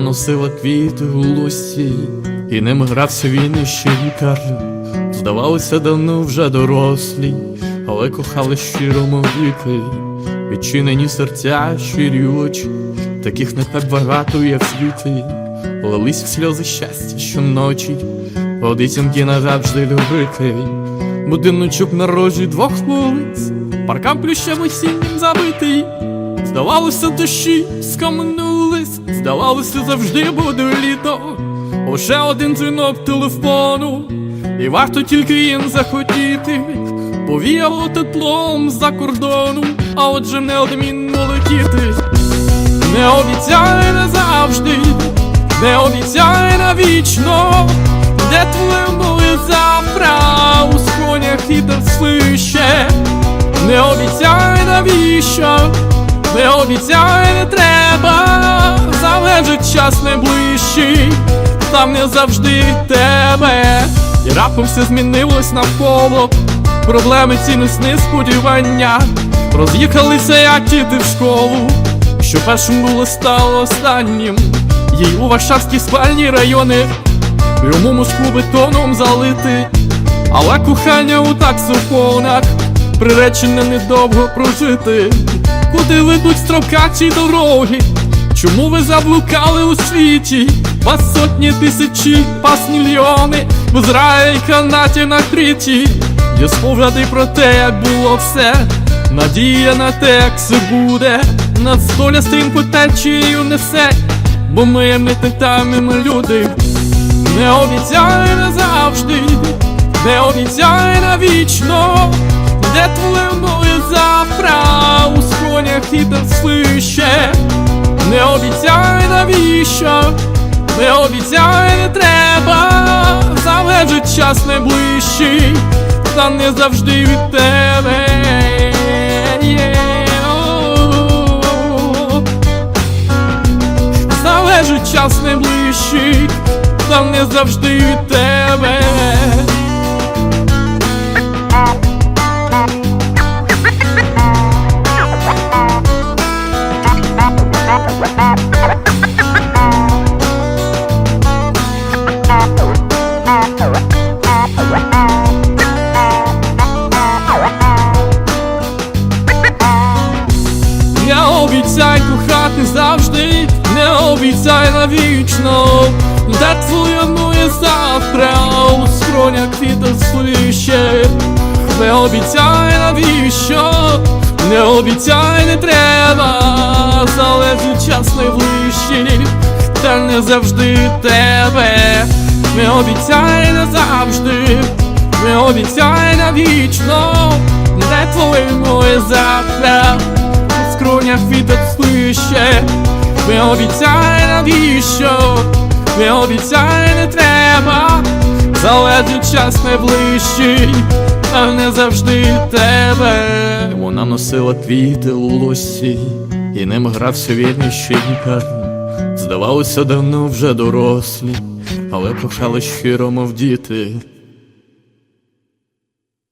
Вона носила квіти у лусі, і ним грався він іще лікар. Здавалося, давно вже дорослі, але кохали щиро мовіти, відчинені серця, щирі очі, таких не так багато, як світи, лились в сльози щастя щоночі, обіцянки назавжди любити. Будиночок на рожі двох вулиць, паркам плющем осіннім забитий. Здавалося, дощі скамнулись, здавалося, завжди буде літо. Лише один дзвінок телефону, і варто тільки їм захотіти. Повіяло теплом за кордону, а отже неодмінно летіти. Не обіцяй назавжди, не обіцяй навічно, де твоє моє завтра у скронях вітер свище. Не обіцяй навіщо, не обіцяй не треба, залежить час найближчий, там не завжди тебе. І раптом все змінилось навколо, проблеми цінності сподівання. Роз'їхалися, як діти в школу, що першим було стало останнім. Їй у Варшавські спальні райони, йому Москву бетоном залити, але кохання у таксофонах приречене недовго прожити. Куди ведуть стровкачі дороги? Чому ви заблукали у світі? Вас сотні тисячі, вас мільйони, в зраї канаті накриті. Є спогади про те, як було все, надія на те, як все буде, над доля стрімко течією несе, бо ми не титанемо люди. Не обіцяй назавжди, не обіцяй навічно, де твоє вітер свище. Не обіцяй навіщо, не обіцяй не треба, залежить час найближчий, та не завжди від тебе. Залежить час найближчий, та не завжди від тебе. Навічно, де твоє моє завтра у скронях вітер свище. Не обіцяй навіщо, не обіцяй не треба, залежить час найближчий, та не завжди тебе. Не обіцяй назавжди, не обіцяй навічно, де твоє моє завтра в скронях вітер свище, не обіцяй навіщо, не обіцяй не треба, залежить час найближчий, а не завжди тебе. Вона носила квіти у лосі, і ним грався вільний ще лікар. Здавалося, давно вже дорослі, але кохали щиро, мов діти.